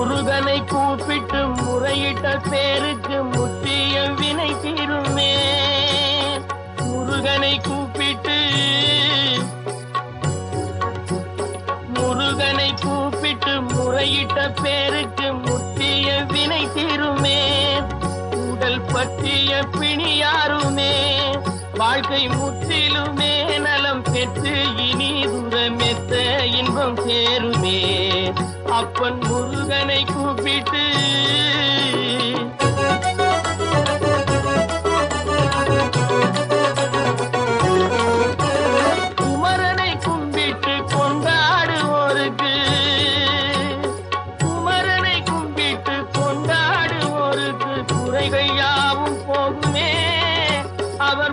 முருகனை கூப்பிட்டு முறையிட்ட பேருக்கு முற்றிய வினை தீருமே. முருகனை கூப்பிட்டு முருகனை கூப்பிட்டு முறையிட்ட பேருக்கு முற்றிய வினை தீருமே. உடல் பற்றிய பிணியாருமே வாழ்க்கை முற்றிலுமே நலம் பெற்று இனி துரமெத்த இன்பம் சேருமே. அப்பன் முருகனை கூப்பிட்டு. குமரனை கும்பிட்டு கொண்டாடுவோருக்கு. குமரனை கும்பிட்டு கொண்டாடுவோருக்கு குறைகள் யாவும் போகுமே. அவர்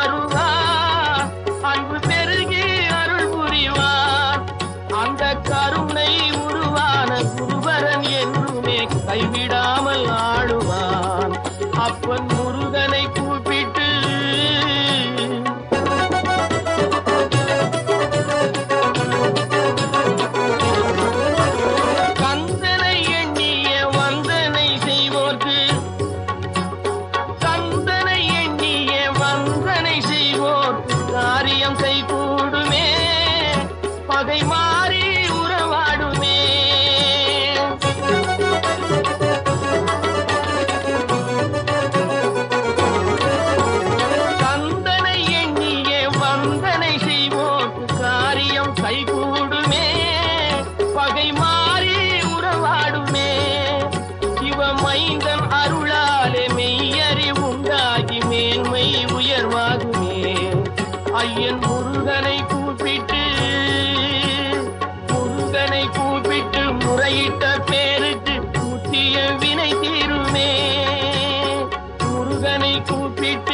வருவார் அன்பு பெருகி அருள் புரிவார் அந்த கருணை உருவான குருவரன் என்றுமே கைவிடாமல் ஆடுவான். அப்பன் முருகனை கைகூடுமே பகை மாறி உறவாடுமே. சிவ மைந்தன் அருளாலே மெய்யறி உண்டாகி மேன்மை உயர்வாகுமே. ஐயன் முருகனை கூப்பிட்டு முருகனை கூப்பிட்டு முறையிட்ட பேருக்கு கூட்டிய வினை தீருமே. முருகனை கூப்பிட்டு